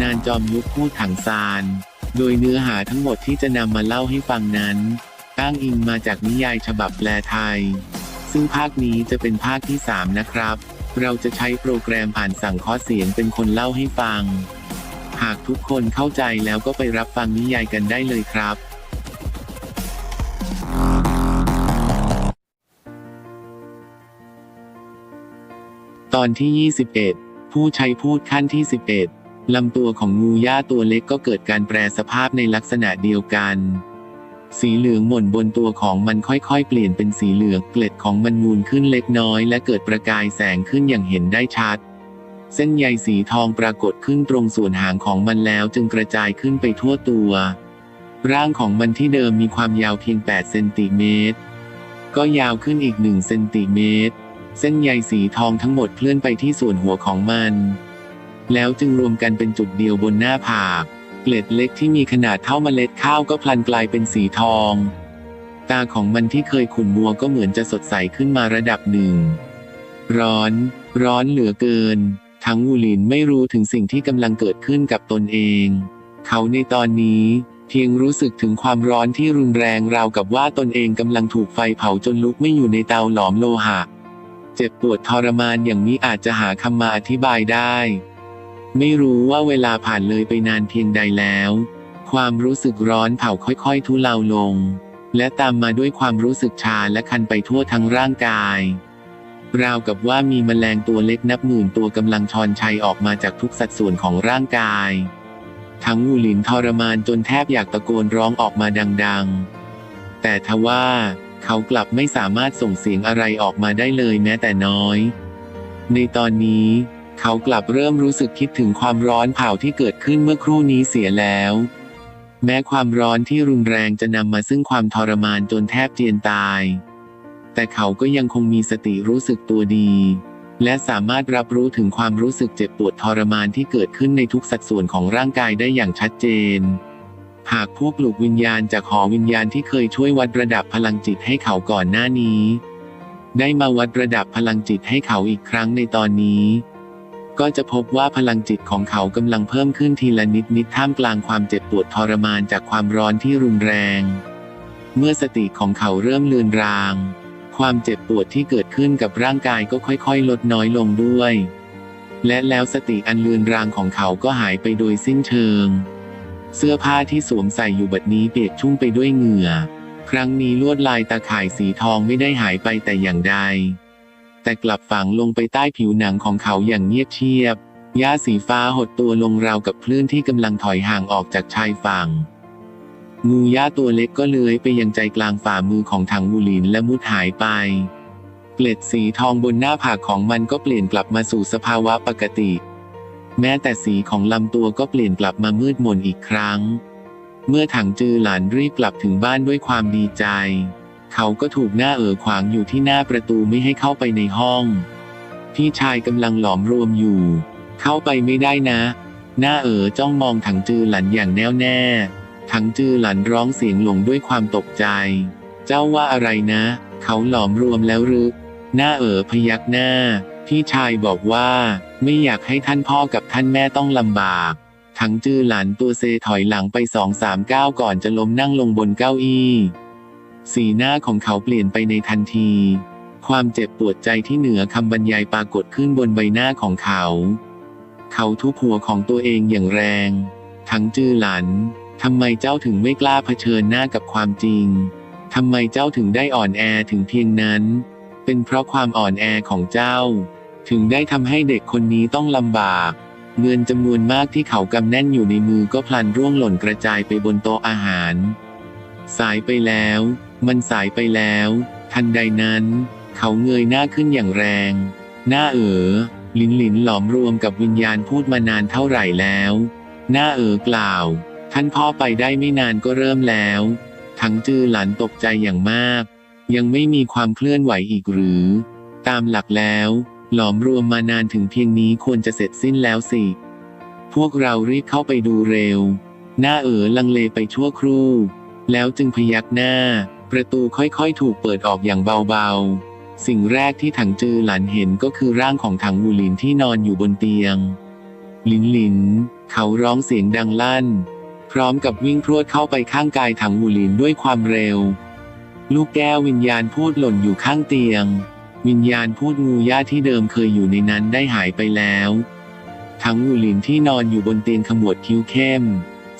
ำนานจอมยุทธพูดถังซาน โดยเนื้อหาทั้งหมดที่จะนำมาเล่าให้ฟังนั้น อ้างอิงมาจากนิยายฉบับแปลไทย ซึ่งภาคนี้จะเป็นภาคที่ 3 นะครับ เราจะใช้โปรแกรมอ่านสั่งคอเสียงเป็นคนเล่าให้ฟัง หากทุกคนเข้าใจแล้วก็ไปรับฟังนิยายกันได้เลยครับตอนที่ 21 ผู้ใช้พูดขั้นที่ 11 ลำตัวของงูย่าตัวเล็กก็เกิดการแปรสภาพในลักษณะเดียวกัน สีเหลืองหม่นบนตัวของมันค่อยๆ เปลี่ยนเป็นสีเหลืองเกล็ดของมันนูนขึ้นเล็กน้อย และเกิดประกายแสงขึ้นอย่างเห็นได้ชัด เส้นใยสีทองปรากฏขึ้นตรงส่วนหางของมันแล้วจึงกระจายขึ้นไปทั่วตัว ร่างของมันที่เดิมมีความยาวเพียง 8 เซนติเมตร ก็ยาวขึ้นอีก 1 เซนติเมตร เส้นใยสีทองทั้งหมดเคลื่อนไปที่ส่วนหัวของมัน แล้วจึงรวมกันเป็นจุดเดียวบนหน้าผากเกล็ดเล็กที่มีขนาดเท่าเมล็ดข้าวก็พลันกลายเป็นสีทอง ตาของมันที่เคยขุ่นมัวก็เหมือนจะสดใสขึ้นมาระดับหนึ่ง ร้อน ร้อนเหลือเกิน ทั้งวูลินไม่รู้ถึงสิ่งที่กำลังเกิดขึ้นกับตนเอง เขาในตอนนี้เพียงรู้สึกถึงความร้อนที่รุนแรงราวกับว่าตนเองกำลังถูกไฟเผาจนลุกไม่อยู่ในเตาหลอมโลหะ เจ็บปวดทรมานอย่างนี้อาจจะหาคำมาอธิบายได้ ไม่รู้ว่าเวลาผ่านเลยไปนานเพียงใดแล้ว ความรู้สึกร้อนเผาค่อยๆ ทุเลาลง และตามมาด้วยความรู้สึกชาและคันไปทั่วทั้งร่างกายราวกับว่ามีแมลงตัวเล็กนับหมื่นตัวกำลังชอนชัยออกมาจากทุกสัดส่วนของร่างกาย ทั้งวูหลินทรมานจนแทบอยากตะโกนร้องออกมาดังๆ แต่ทว่าเขากลับไม่สามารถส่งเสียงอะไรออกมาได้เลยแม้แต่น้อย ในตอนนี้ เขากลับเริ่มรู้สึกคิดถึงความร้อนเผาที่เกิดขึ้นเมื่อครู่นี้เสียแล้ว แม้ความร้อนที่รุนแรงจะนำมาซึ่งความทรมานจนแทบเจียนตาย แต่เขาก็ยังคงมีสติรู้สึกตัวดี และสามารถรับรู้ถึงความรู้สึกเจ็บปวดทรมานที่เกิดขึ้นในทุกสัดส่วนของร่างกายได้อย่างชัดเจนหากพวกลูกวิญญาณจากหอวิญญาณที่เคยช่วยวัดระดับพลังจิตให้เขาก่อนหน้านี้ ได้มาวัดระดับพลังจิตให้เขาอีกครั้งในตอนนี้ ก็จะพบว่าพลังจิตของเขากำลังเพิ่มขึ้นทีละนิดนิดท่ามกลางความเจ็บปวดทรมานจากความร้อนที่รุนแรง เมื่อสติของเขาเริ่มเลือนราง ความเจ็บปวดที่เกิดขึ้นกับร่างกายก็ค่อยๆ ลดน้อยลงด้วย และแล้วสติอันเลือนรางของเขาก็หายไปโดยสิ้นเชิง เสื้อผ้าที่สวมใส่อยู่บัดนี้เปียกชุ่มไปด้วยเหงื่อ ครั้งนี้ลวดลายตาข่ายสีทองไม่ได้หายไปแต่อย่างใด แต่กลับฝังลงไปใต้ผิวหนังของเขาอย่างเงียบเชียบหญ้าสีฟ้าหดตัวลงราวกับคลื่นที่กำลังถอยห่างออกจากชายฝั่ง งูย่าตัวเล็กก็เลื้อยไปยังใจกลางฝ่ามือของถังวูลินและมุดหายไป เกล็ดสีทองบนหน้าผากของมันก็เปลี่ยนกลับมาสู่สภาวะปกติ แม้แต่สีของลำตัวก็เปลี่ยนกลับมามืดมนอีกครั้ง เมื่อถังจือหลานรีบกลับถึงบ้านด้วยความดีใจ เขาก็ถูกหน้าเอ๋อขวางอยู่ที่หน้าประตูไม่ให้เข้าไปในห้อง พี่ชายกำลังหลอมรวมอยู่ เข้าไปไม่ได้นะ หน้าเอ๋อจ้องมองถังจือหลันอย่างแน่วแน่ ถังจือหลันร้องเสียงหลงด้วยความตกใจ เจ้าว่าอะไรนะ เขาหลอมรวมแล้วหรือหน้าเอ๋อพยักหน้า พี่ชายบอกว่า ไม่อยากให้ท่านพ่อกับท่านแม่ต้องลำบากถังจือหลานตัวเซถอยหลังไปสองสามก้าวก่อนจะล้มนั่งลงบนเก้าอี้ สีหน้าของเขาเปลี่ยนไปในทันที ความเจ็บปวดใจที่เหนือคำบรรยายปรากฏขึ้นบนใบหน้าของเขา เขาทุบหัวของตัวเองอย่างแรง ทั้งจื้อหลันทำไมเจ้าถึงไม่กล้าเผชิญหน้ากับความจริงทำไมเจ้าถึงได้อ่อนแอถึงเพียงนั้น เป็นเพราะความอ่อนแอของเจ้า ถึงได้ทำให้เด็กคนนี้ต้องลำบาก เงินจำนวนมากที่เขากำแน่นอยู่ในมือก็พลันร่วงหล่นกระจายไปบนโต๊ะอาหาร สายไปแล้ว มันสายไปแล้ว ทันใดนั้น เขาเงยหน้าขึ้นอย่างแรง หน้าเอ๋อลินหลินหลอมรวมกับวิญญาณพูดมานานเท่าไหร่แล้ว หน้าเอ๋อกล่าว ท่านพ่อไปได้ไม่นานก็เริ่มแล้ว ทั้งจื้อหลันตกใจอย่างมาก ยังไม่มีความเคลื่อนไหวอีกหรือ ตามหลักแล้ว หลอมรวมมานานถึงเพียงนี้ควรจะเสร็จสิ้นแล้วสิ พวกเรารีบเข้าไปดูเร็ว หน้าเอ๋อลังเลไปชั่วครู่ แล้วจึงพยักหน้า ประตูค่อยๆ ถูกเปิดออกอย่างเบาๆ สิ่งแรกที่ถังจือหลันเห็นก็คือร่างของถังวูหลินที่นอนอยู่บนเตียง หลินหลิน เขาร้องเสียงดังลั่น พร้อมกับวิ่งพรวดเข้าไปข้างกายถังหูหลินด้วยความเร็ว ลูกแก้ววิญญาณพูดหล่นอยู่ข้างเตียง วิญญาณพูดงูย่าที่เดิมเคยอยู่ในนั้นได้หายไปแล้วทั้งหูหลินที่นอนอยู่บนเตียงขมวดคิ้วเข้ม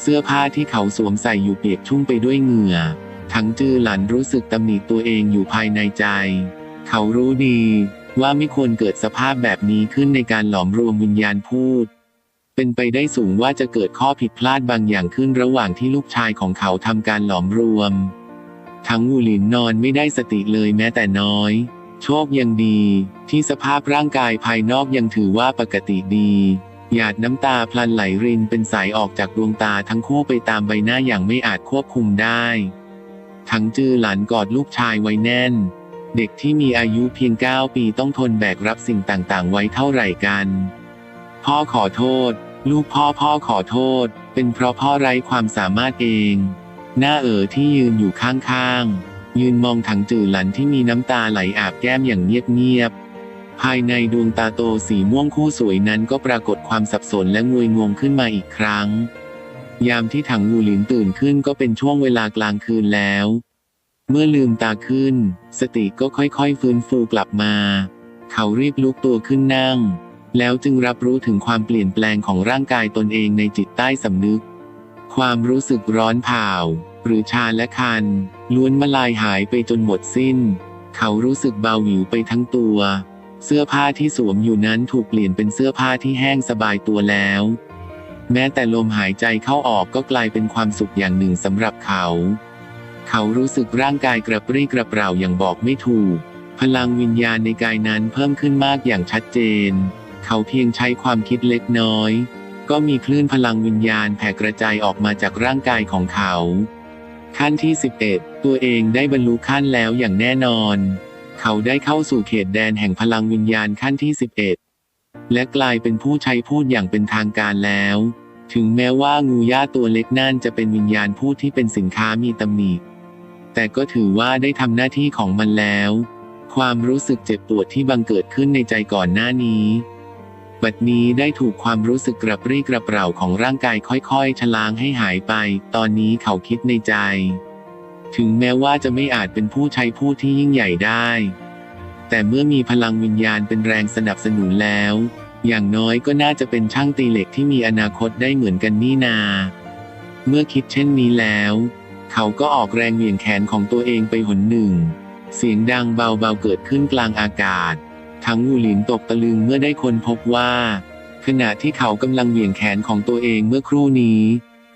เสื้อผ้าที่เขาสวมใส่อยู่เปียกชุ่มไปด้วยเหงื่อ ทั้งจือหลันรู้สึกตำหนิตัวเองอยู่ภายในใจ เขารู้ดี ว่าไม่ควรเกิดสภาพแบบนี้ขึ้นในการหลอมรวมวิญญาณพูด เป็นไปได้สูงว่าจะเกิดข้อผิดพลาดบางอย่างขึ้นระหว่างที่ลูกชายของเขาทำการหลอมรวม ทั้งวูหลินนอนไม่ได้สติเลยแม้แต่น้อย โชคยังดี ที่สภาพร่างกายภายนอกยังถือว่าปกติดี หยาดน้ำตาพลันไหลรินเป็นสายออกจากดวงตาทั้งคู่ไปตามใบหน้าอย่างไม่อาจควบคุมได้ทั้งจือหลันกอดลูกชายไว้แน่น เด็กที่มีอายุเพียง 9 ปีต้องทนแบกรับสิ่งต่างๆ ไว้เท่าไหร่กัน พ่อขอโทษ ลูกพ่อพ่อขอโทษ เป็นเพราะพ่อไร้ความสามารถเอง หน้าเอ๋อที่ยืนอยู่ข้างๆ ยืนมองถังจือหลันที่มีน้ำตาไหลอาบแก้มอย่างเงียบๆ ภายในดวงตาโตสีม่วงคู่สวยนั้นก็ปรากฏความสับสนและงวยงงขึ้นมาอีกครั้ง ยามที่ถังงูหลินตื่นขึ้นก็เป็นช่วงเวลากลางคืนแล้ว เมื่อลืมตาขึ้น สติก็ค่อยๆฟื้นฟูกลับมา เขารีบลุกตัวขึ้นนั่ง แล้วจึงรับรู้ถึงความเปลี่ยนแปลงของร่างกายตนเองในจิตใต้สำนึก ความรู้สึกร้อนเผาหรือชาและคันล้วนมาลายหายไปจนหมดสิ้น เขารู้สึกเบาหิวไปทั้งตัว เสื้อผ้าที่สวมอยู่นั้นถูกเปลี่ยนเป็นเสื้อผ้าที่แห้งสบายตัวแล้ว แม้แต่ลมหายใจเข้าออกก็กลายเป็นความสุขอย่างหนึ่งสำหรับเขา เขารู้สึกร่างกายกระปรี้กระเปร่าอย่างบอกไม่ถูก พลังวิญญาณในกายนั้นเพิ่มขึ้นมากอย่างชัดเจน เขาเพียงใช้ความคิดเล็กน้อย ก็มีคลื่นพลังวิญญาณแผ่กระจายออกมาจากร่างกายของเขา ขั้นที่ 11 ตัวเองได้บรรลุขั้นแล้วอย่างแน่นอน เขาได้เข้าสู่เขตแดนแห่งพลังวิญญาณขั้นที่ 11 และกลายเป็นผู้ใช้พูดอย่างเป็นทางการแล้ว ถึงแม้ว่างูย่าตัวเล็กนั่นจะเป็นวิญญาณพูดที่เป็นสินค้ามีตำหนิ แต่ก็ถือว่าได้ทำหน้าที่ของมันแล้ว ความรู้สึกเจ็บปวดที่บังเกิดขึ้นในใจก่อนหน้านี้บัดนี้ได้ถูกความรู้สึกกระปรี้กระเปร่าของร่างกายค่อยๆ ชลางให้หายไป ตอนนี้เขาคิดในใจ ถึงแม้ว่าจะไม่อาจเป็นผู้ใช้พูดที่ยิ่งใหญ่ได้ แต่เมื่อมีพลังวิญญาณเป็นแรงสนับสนุนแล้ว อย่างน้อยก็น่าจะเป็นช่างตีเหล็กที่มีอนาคตได้เหมือนกันนี่นา เมื่อคิดเช่นนี้แล้ว เขาก็ออกแรงเหวี่ยงแขนของตัวเองไปหนหนึ่ง เสียงดังเบาๆเกิดขึ้นกลางอากาศ ทั้งงูหลินตกตะลึงเมื่อได้คนพบว่า ขณะที่เขากำลังเหวี่ยงแขนของตัวเองเมื่อครู่นี้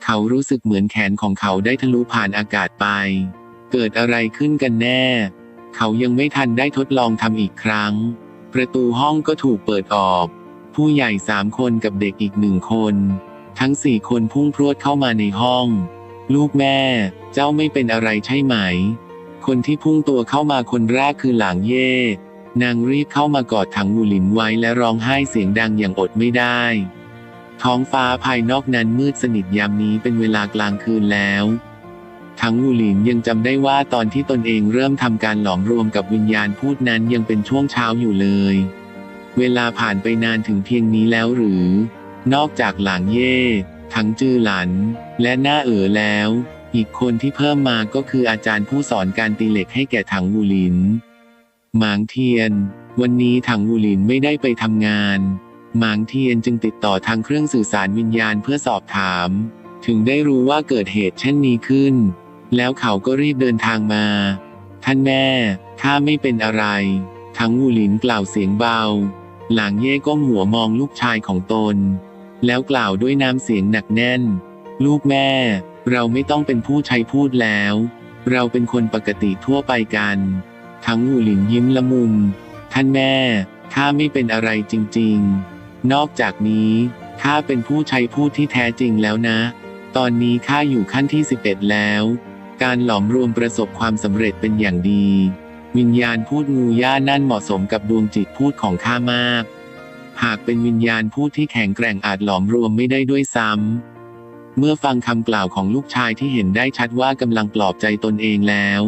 เขารู้สึกเหมือนแขนของเขาได้ทะลุผ่านอากาศไป เกิดอะไรขึ้นกันแน่ เขายังไม่ทันได้ทดลองทำอีกครั้ง ประตูห้องก็ถูกเปิดออก ผู้ใหญ่สามคนกับเด็กอีกหนึ่งคน ทั้งสี่คนพุ่งพรวดเข้ามาในห้อง ลูกแม่ เจ้าไม่เป็นอะไรใช่ไหม คนที่พุ่งตัวเข้ามาคนแรกคือหลางเย่ นางรีบเข้ามากอดถังวูหลินไว้และร้องไห้เสียงดังอย่างอดไม่ได้ ท้องฟ้าภายนอกนั้นมืดสนิทยามนี้เป็นเวลากลางคืนแล้ว ทั้งวูหลินยังจำได้ว่าตอนที่ตนเองเริ่มทำการหลอมรวมกับวิญญาณพูดนั้นยังเป็นช่วงเช้าอยู่เลย เวลาผ่านไปนานถึงเพียงนี้แล้วหรือ นอกจากหลางเย่ ทั้งจื้อหลัน และหน้าเอ๋อแล้ว อีกคนที่เพิ่มมาก็คืออาจารย์ผู้สอนการตีเหล็กให้แก่ถังวูหลินหมางเทียน วันนี้ถังวูหลินไม่ได้ไปทำงาน มางเทียนจึงติดต่อทางเครื่องสื่อสารวิญญาณเพื่อสอบถาม ถึงได้รู้ว่าเกิดเหตุเช่นนี้ขึ้น แล้วเขาก็รีบเดินทางมา ท่านแม่ข้าไม่เป็นอะไร ทั้งวูหลินกล่าวเสียงเบา หลางเย่ก้มหัวมองลูกชายของตน แล้วกล่าวด้วยน้ำเสียงหนักแน่น ลูกแม่ เราไม่ต้องเป็นผู้ใช้พูดแล้ว เราเป็นคนปกติทั่วไปกัน ทั้งหูหลินยิ้มละมุนท่านแม่ข้าไม่เป็นอะไรจริง ๆ นอกจากนี้ข้าเป็นผู้ใช้พูดที่แท้จริงแล้วนะ ตอนนี้ข้าอยู่ขั้นที่ 11 แล้ว การหลอมรวมประสบความสำเร็จเป็นอย่างดี วิญญาณพูดงูย่านั่นเหมาะสมกับดวงจิตพูดของข้ามาก หากเป็นวิญญาณพูดที่แข็งแกร่งอาจหลอมรวมไม่ได้ด้วยซ้ำ เมื่อฟังคำกล่าวของลูกชายที่เห็นได้ชัดว่ากำลังปลอบใจตนเองแล้ว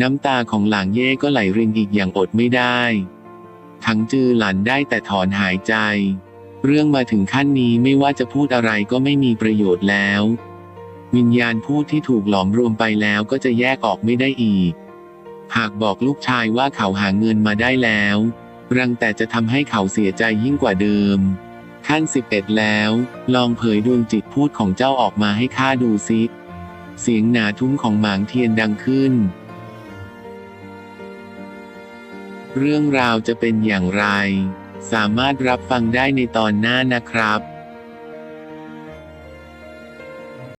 น้ำตาของหลางเย่ก็ไหลรินอีกอย่างอดไม่ได้ ทั้งจือหลันได้แต่ถอนหายใจ เรื่องมาถึงขั้นนี้ไม่ว่าจะพูดอะไรก็ไม่มีประโยชน์แล้ว วิญญาณผู้ที่ถูกหลอมรวมไปแล้วก็จะแยกออกไม่ได้อีก หากบอกลูกชายว่าเขาหาเงินมาได้แล้ว รังแต่จะทำให้เขาเสียใจยิ่งกว่าเดิม ขั้นสิบเอ็ดแล้ว ลองเผยดวงจิตพูดของเจ้าออกมาให้ข้าดูซิเสียงหนาทุ้มของหมางเทียนดังขึ้น เรื่องราวจะเป็นอย่างไร สามารถรับฟังได้ในตอนหน้านะครับ